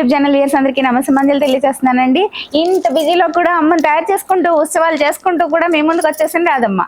YouTube channel years అందరికీ నమస్కారం తెలియజేస్తున్నానండి. ఇంత బిజీలో కూడా అమ్మని తయారు చేసుకుంటూ ఉత్సవాలు చేసుకుంటూ కూడా మీ ముందుకు వచ్చేసింది రాదమ్మ.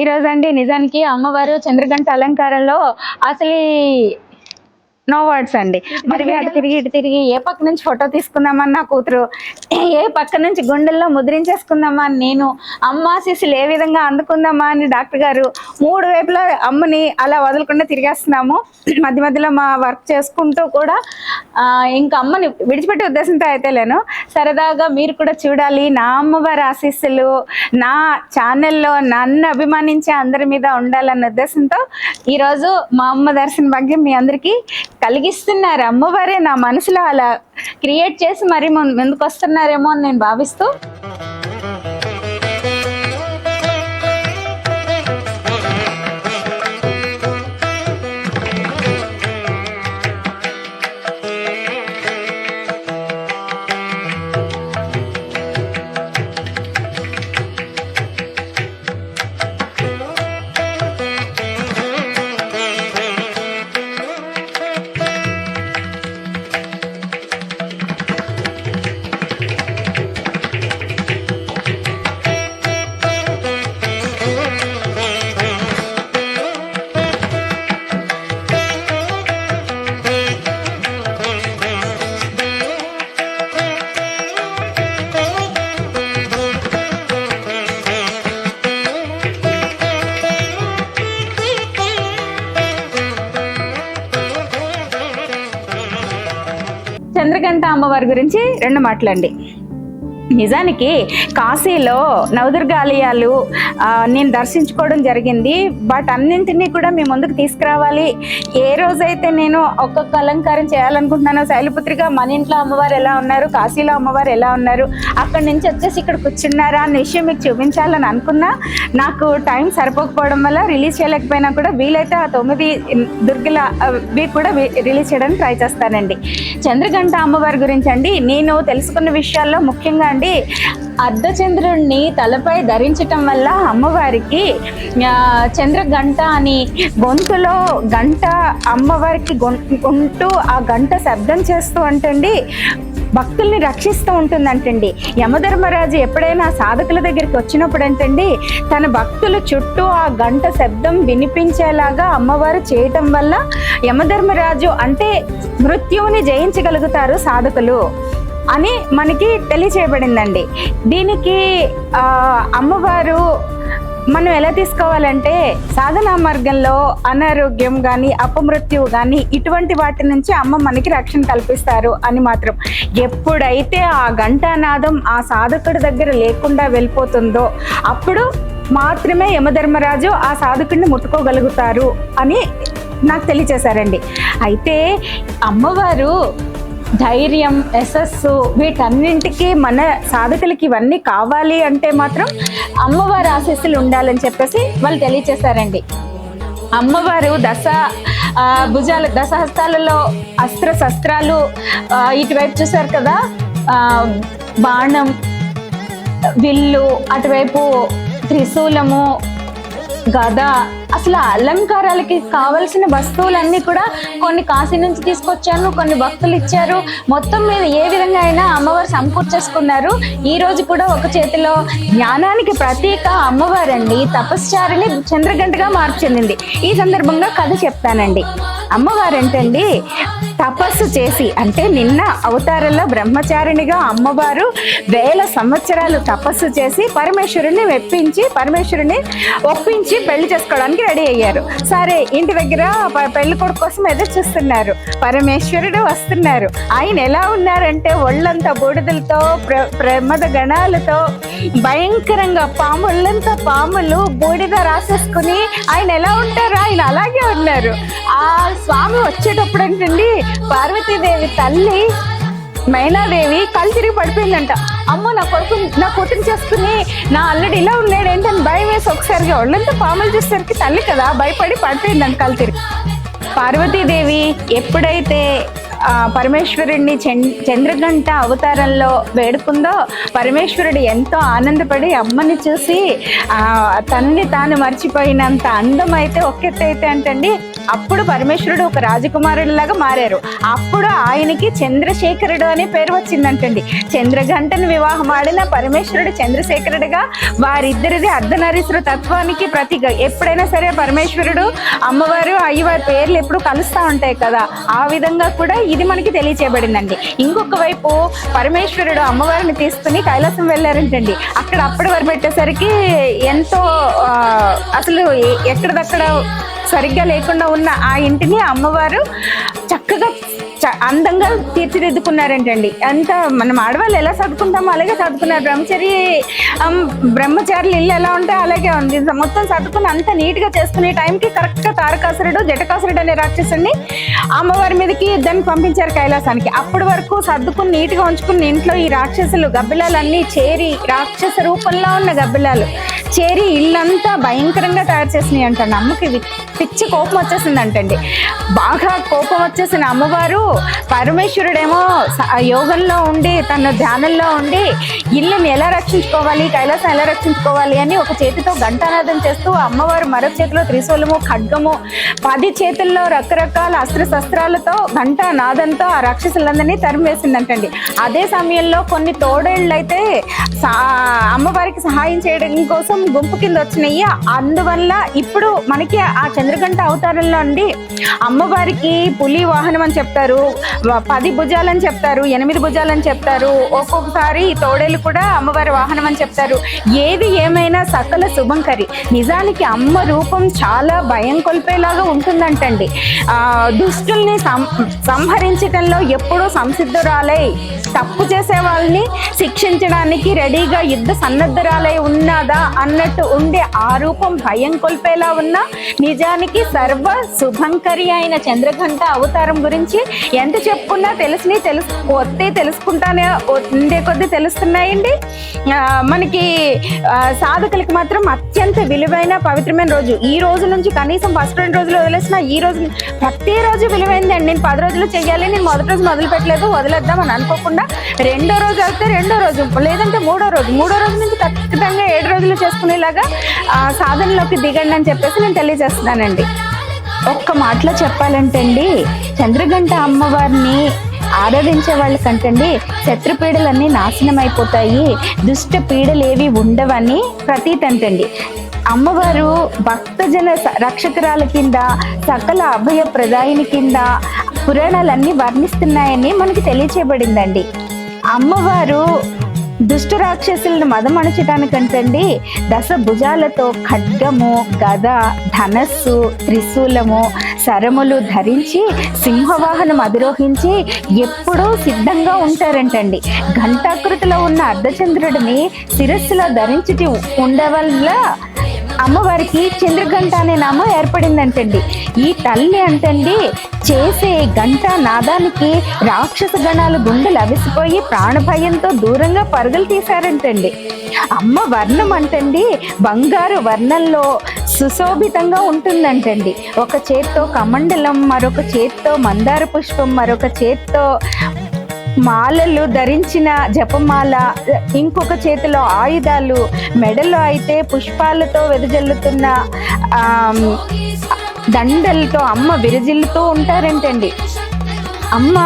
ఈరోజు అండి నిజానికి అమ్మవారు చంద్రగంట అలంకారంలో అసలు నో వర్డ్స్ అండి. మరి అటు తిరిగి ఇటు తిరిగి ఏ పక్క నుంచి ఫోటో తీసుకుందామని నా కూతురు? ఏ పక్క నుంచి గుండెల్లో ముద్రించేసుకుందామా అని నేను? అమ్మ శిశులు ఏ విధంగా అందుకుందామా అని డాక్టర్ గారు మూడు వైపులా అమ్మని అలా వదలకుండా తిరిగేస్తున్నాము. మధ్య మధ్యలో మా వర్క్ చేసుకుంటూ కూడా ఇంకా అమ్మని విడిచిపెట్టే ఉద్దేశంతో అయితే లేను. సరదాగా మీరు కూడా చూడాలి నా అమ్మవారి ఆశీస్సులు నా ఛానల్లో నన్ను అభిమానించే అందరి మీద ఉండాలన్న ఉద్దేశంతో ఈరోజు మా అమ్మ దర్శన భాగ్యం మీ అందరికీ కలిగిస్తున్నారు. అమ్మవారే నా మనసులో అలా క్రియేట్ చేసి మరి ముందు- ముందుకు వస్తున్నారేమో అని నేను భావిస్తూ చంద్రగంట అమ్మవారి గురించి రెండు మాటలండి. నిజానికి కాశీలో నవదుర్గ ఆలయాలు నేను దర్శించుకోవడం జరిగింది. బట్ అన్నింటినీ కూడా మీ ముందుకు తీసుకురావాలి. ఏ రోజైతే నేను ఒక్కొక్క అలంకారం చేయాలనుకుంటున్నానో శైలపుత్రిగా మన ఇంట్లో అమ్మవారు ఎలా ఉన్నారు కాశీలో అమ్మవారు ఎలా ఉన్నారు అక్కడి నుంచి వచ్చేసి ఇక్కడ కూర్చున్నారా అన్న విషయం మీకు చూపించాలని అనుకున్నా నాకు టైం సరిపోకపోవడం వల్ల రిలీజ్ చేయలేకపోయినా కూడా వీలైతే ఆ తొమ్మిది దుర్గల అవి కూడా రిలీజ్ చేయడానికి ట్రై చేస్తానండి. చంద్రగంట అమ్మవారి గురించి అండి నేను తెలుసుకున్న విషయాల్లో ముఖ్యంగా అండి అర్ధచంద్రుడిని తలపై ధరించటం వల్ల అమ్మవారికి చంద్ర గంట అని గొంతులో గంట అమ్మవారికి గొం- ఉంటూ ఆ గంట శబ్దం చేస్తూ అంటండి భక్తుల్ని రక్షిస్తూ ఉంటుందంటండి. యమధర్మరాజు ఎప్పుడైనా సాధకుల దగ్గరికి వచ్చినప్పుడు అంటండి తన భక్తుల చుట్టూ ఆ గంట శబ్దం వినిపించేలాగా అమ్మవారు చేయటం వల్ల యమధర్మరాజు అంటే మృత్యువుని జయించగలుగుతారు సాధకులు. అని మనకి తెలియచేయబడిందండి. దీనికి అమ్మవారు మనం ఎలా తీసుకోవాలంటే సాధనా మార్గంలో అనారోగ్యం కానీ అపమృత్యువు కానీ ఇటువంటి వాటి నుంచి అమ్మ మనకి రక్షణ కల్పిస్తారు అని మాత్రం. ఎప్పుడైతే ఆ ఘంటానాదం ఆ సాధకుడి దగ్గర లేకుండా వెళ్ళిపోతుందో అప్పుడు మాత్రమే యమధర్మరాజు ఆ సాధకుడిని ముట్టుకోగలుగుతారు అని నాకు తెలియచేశారండి. అయితే అమ్మవారు ధైర్యం యశస్సు వీటన్నింటికి మన సాధకులకి ఇవన్నీ కావాలి అంటే మాత్రం అమ్మవారి ఆశీస్సులు ఉండాలని చెప్పేసి వాళ్ళు తెలియచేశారండి. అమ్మవారు దశ భుజాలు దశహస్తాలలో అస్త్ర శస్త్రాలు ఇటువైపు చూసారు కదా బాణం విల్లు అటువైపు త్రిశూలము గద అసలు అలంకారాలకి కావలసిన వస్తువులన్నీ కూడా కొన్ని కాశీ నుంచి తీసుకొచ్చాను కొన్ని భక్తులు ఇచ్చారు. మొత్తం మీద ఏ విధంగా అయినా అమ్మవారు సమకూర్చేసుకున్నారు. ఈ రోజు కూడా ఒక చేతిలో జ్ఞానానికి ప్రతీక అమ్మవారండి. తపశ్చారిని చంద్రగంటగా మార్పు చెందింది. ఈ సందర్భంగా కథ చెప్తానండి. అమ్మవారు ఏంటండి తపస్సు చేసి అంటే నిన్న అవతారంలో బ్రహ్మచారిణిగా అమ్మవారు వేల సంవత్సరాలు తపస్సు చేసి పరమేశ్వరుని మెప్పించి పరమేశ్వరుని ఒప్పించి పెళ్ళి చేసుకోవడానికి రెడీ అయ్యారు. సరే ఇంటి దగ్గర పెళ్ళి కొడుకు కోసం ఎదురు చూస్తున్నారు. పరమేశ్వరుడు వస్తున్నారు. ఆయన ఎలా ఉన్నారంటే ఒళ్ళంతా బూడిదలతో ప్ర ప్రమద గణాలతో భయంకరంగా పాము ఒళ్ళంతా పాములు బూడిద రాసేసుకుని ఆయన ఎలా ఉంటారు ఆయన అలాగే ఉన్నారు. ఆ స్వామి వచ్చేటప్పుడు ఏంటండి పార్వతీదేవి తల్లి మైనాదేవి కళ్ళు తిరిగి పడిపోయిందంట. అమ్మో నా కొడుకు నా కూతురు చేసుకుని నా అల్లుడు ఇలా ఉన్నాడు ఏంటని భయం వేసి ఒకసారిగా ఒళ్ళంతా పాములు చూసేసరికి తల్లి కదా భయపడి పడిపోయిందంట కళ్ళు తిరిగి. పార్వతీదేవి ఎప్పుడైతే పరమేశ్వరుడిని చం- చంద్రగంట అవతారంలో వేడుకుందో పరమేశ్వరుడు ఎంతో ఆనందపడి అమ్మని చూసి తనని తాను మర్చిపోయినంత అందం అయితే ఒకెత్తైతే అంటండి. అప్పుడు పరమేశ్వరుడు ఒక రాజకుమారుడిలాగా మారారు. అప్పుడు ఆయనకి చంద్రశేఖరుడు అనే పేరు వచ్చిందంటండి. చంద్రగంటను వివాహం ఆడిన పరమేశ్వరుడు చంద్రశేఖరుడుగా వారిద్దరిది అర్ధనరీశ్వర తత్వానికి ప్రతి ఎప్పుడైనా సరే పరమేశ్వరుడు అమ్మవారు అయ్యవారి పేర్లు ఎప్పుడు కలుస్తూ ఉంటాయి కదా. ఆ విధంగా కూడా ఇది మనకి తెలియచేయబడిందండి. ఇంకొక వైపు పరమేశ్వరుడు అమ్మవారిని తీసుకుని కైలాసం వెళ్ళారంటండి. అక్కడ అప్పటి వరకు పెట్టేసరికి ఎంతో అసలు ఎక్కడిదక్కడ సరిగ్గా లేకుండా ఉన్న ఆ ఇంటిని అమ్మవారు చక్కగా అందంగా తీర్చిదిద్దుకున్నారంటండి. అంత మనం ఆడవాళ్ళు ఎలా చదువుకుంటామో అలాగే చదువుకున్నారు బ్రహ్మచరి బ్రహ్మచారులు ఇల్లు ఎలా ఉంటే అలాగే ఉంది. మొత్తం చదువుకుని అంత నీట్గా చేసుకునే టైంకి కరెక్ట్గా తారకాసురుడు జటకాసురుడు అనే రాక్షసుని అమ్మవారి మీదకి దాన్ని పంపించారు కైలాసానికి. అప్పటి వరకు సర్దుకుని నీట్గా ఉంచుకుని ఇంట్లో ఈ రాక్షసులు గబ్బిలాలన్నీ చేరి రాక్షస రూపంలో ఉన్న గబ్బిలాలు చేరి ఇల్లంతా భయంకరంగా తయారు చేసినాయి అంటండి అమ్మకి పిచ్చి కోపం వచ్చేసింది అంటండి బాగా కోపం వచ్చేసిన అమ్మవారు. పరమేశ్వరుడేమో యోగంలో ఉండి తన ధ్యానంలో ఉండి ఇల్లుని ఎలా రక్షించుకోవాలి కైలాసం ఎలా రక్షించుకోవాలి అని ఒక చేతితో ఘంటానాదం చేస్తూ అమ్మవారు మరొక చేతిలో త్రిశూలము ఖడ్గము పది చేతుల్లో రకరకాల అస్త్ర శస్త్రాలతో ఘంటా నాదంతో ఆ రాక్షసులందరినీ తరిమేసిందంటండి. అదే సమయంలో కొన్ని తోడేళ్ళు అయితే అమ్మవారికి సహాయం చేయడం కోసం గుంపు కింద వచ్చినాయి. అందువల్ల ఇప్పుడు మనకి ఆ చంద్రగంట అవతారంలో అండి అమ్మవారికి పులి వాహనం అని చెప్తారు. పది భుజాలని చెప్తారు ఎనిమిది భుజాలని చెప్తారు. ఒక్కొక్కసారి తోడేలు కూడా అమ్మవారి వాహనం అని చెప్తారు. ఏది ఏమైనా సకల శుభంకరి నిజానికి అమ్మ రూపం చాలా భయం కొల్పేలాగా ఉంటుందంటండి. ఆ దుష్టుల్ని సం- సంహరించటంలో ఎప్పుడూ సంసిద్ధురాలై తప్పు చేసే వాళ్ళని శిక్షించడానికి రెడీగా యుద్ధ సన్నద్ధరాలై ఉన్నదా అన్నట్టు ఉండే ఆ రూపం భయం కొల్పేలా ఉన్న నిజానికి సర్వ శుభంకరి అయిన చంద్రఘంట అవతారం గురించి ఎంత చెప్పుకున్నా తెలిసినవి తెలుసు వస్తే తెలుసుకుంటానే ఉండే కొద్దీ తెలుస్తున్నాయండి. మనకి సాధకులకు సాధకులకి మాత్రం అత్యంత విలువైన పవిత్రమైన రోజు. ఈ రోజు నుంచి కనీసం ఫస్ట్ రెండు రోజులు వదిలేసిన ఈ రోజు ప్రతి రోజు విలువైందండి. నేను పది రోజులు చెయ్యాలి నేను మొదటి రోజు మొదలు పెట్టలేదు వదిలేద్దాం అని అనుకోకుండా రెండో రోజు వస్తే రెండో రోజు లేదంటే మూడో రోజు. మూడో రోజు నుంచి ఖచ్చితంగా ఏడు రోజులు చేసుకునేలాగా ఆ, సాధనలోకి దిగండి అని చెప్పేసి నేను తెలియజేస్తున్నానండి. ఒక్క మాటలో చెప్పాలంటే అండి చంద్రగంట అమ్మవారిని ఆరాధించే వాళ్ళకంటండి శత్రుపీడలన్నీ నాశనం అయిపోతాయి దుష్ట పీడలు ఏవి ఉండవని ప్రతీతంటండి అమ్మవారు భక్తజన స- రక్షకురాల కింద సకల అభయ ప్రదాయిని కింద పురాణాలన్నీ వర్ణిస్తున్నాయని మనకి తెలియచేయబడిందండి. అమ్మవారు దుష్ట రాక్షసులను మదమణచటానికంటండి. దశ భుజాలతో ఖడ్గము గద ధనస్సు త్రిశూలము శరములు ధరించి సింహవాహనం అధిరోహించి ఎప్పుడూ సిద్ధంగా ఉంటారంటండి. ఘంటాకృతిలో ఉన్న అర్ధచంద్రుడిని శిరస్సులో ధరించుటి ఉండవల్ల అమ్మవారికి చంద్రగంట అనే నామం ఏర్పడిందంటండి. ఈ తల్లి అంటండి చేసే గంట నాదానికి రాక్షస గణాలు గుండెలు అవిసిపోయి ప్రాణభయంతో దూరంగా పరుగులు తీశారంటండి. అమ్మ వర్ణం అంటండి బంగారు వర్ణంలో సుశోభితంగా ఉంటుందంటండి. ఒక చేత్తో కమండలం మరొక చేత్తో మందార పుష్పం మరొక చేత్తో మాలలు ధరించిన జపమాల ఇంకొక చేతిలో ఆయుధాలు మెడలో అయితే పుష్పాలతో వెదజల్లుతున్న దండలతో అమ్మ విరజిల్లుతూ ఉంటారంటండి. అమ్మ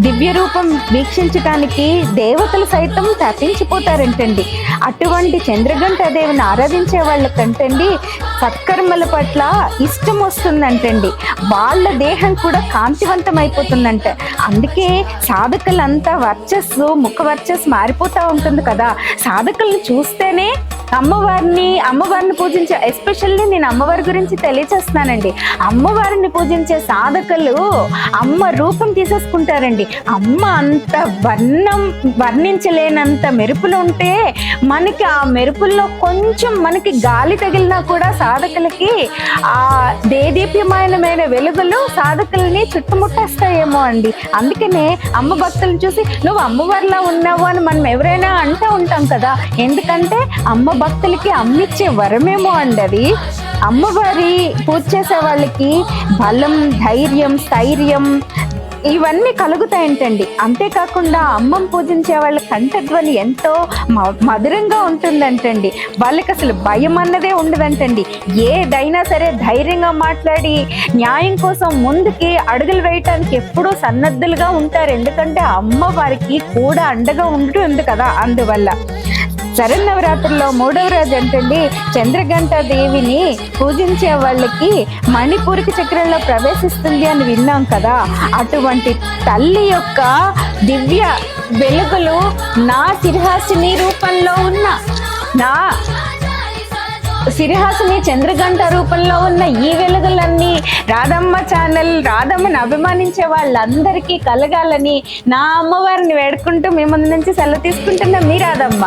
దివ్య రూపం వీక్షించటానికి దేవతలు సైతం తప్పించిపోతారంటండి అటువంటి చంద్రగంట దేవిని ఆరాధించే వాళ్ళకంటండి సత్కర్మల పట్ల ఇష్టం వస్తుందంటండి. వాళ్ళ దేహం కూడా కాంతివంతం అయిపోతుందంట అందుకే సాధకులంతా వర్చస్సు ముఖ వర్చస్సు మారిపోతూ ఉంటుంది కదా. సాధకుల్ని చూస్తేనే అమ్మవారిని అమ్మవారిని పూజించే ఎస్పెషల్లీ నేను అమ్మవారి గురించి తెలియచేస్తున్నానండి. అమ్మవారిని పూజించే సాధకులు అమ్మ రూపం తీసేసుకుంటారండి. అమ్మ అంత వర్ణం వర్ణించలేనంత మెరుపులు ఉంటే మనకి ఆ మెరుపుల్లో కొంచెం మనకి గాలి తగిలినా కూడా సాధకులకి ఆ దేదీప్యమానమైన వెలుగులు సాధకుల్ని చుట్టుముట్టేస్తాయేమో అండి. అందుకనే అమ్మ భక్తులను చూసి నువ్వు అమ్మవారిలా ఉన్నావు అని మనం ఎవరైనా అంటూ ఉంటాం కదా. ఎందుకంటే అమ్మ భక్తులకి అమ్మిచ్చే వరమేమో అండి అది. అమ్మవారి పూజ చేసే వాళ్ళకి బలం ధైర్యం స్థైర్యం ఇవన్నీ కలుగుతాయంటండి. అంతేకాకుండా అమ్మం పూజించే వాళ్ళ కంఠధ్వని ఎంతో మ- మధురంగా ఉంటుందంటండి. వాళ్ళకి అసలు భయం అన్నదే ఉండదంటండి. ఏదైనా సరే ధైర్యంగా మాట్లాడి న్యాయం కోసం ముందుకి అడుగులు వేయటానికి ఎప్పుడూ సన్నద్ధులుగా ఉంటారు. ఎందుకంటే అమ్మ వారికి కూడా అండగా ఉంటుంది కదా అందువల్ల. శరన్నవరాత్రుల్లో మూడవ రోజు అంటండి చంద్రగంట దేవిని పూజించే వాళ్ళకి మణిపూరిక చక్రంలో ప్రవేశిస్తుంది అని విన్నాం కదా. అటువంటి తల్లి యొక్క దివ్య వెలుగులు నా సిరిహాసిని రూపంలో ఉన్న నా సిరిహాసిని చంద్రగంట రూపంలో ఉన్న ఈ వెలుగులన్నీ రాధమ్మ ఛానల్ రాధమ్మని అభిమానించే వాళ్ళందరికీ కలగాలని నా అమ్మవారిని వేడుకుంటూ మీ ముందు నుంచి సెలవు తీసుకుంటున్న మీ రాధమ్మ.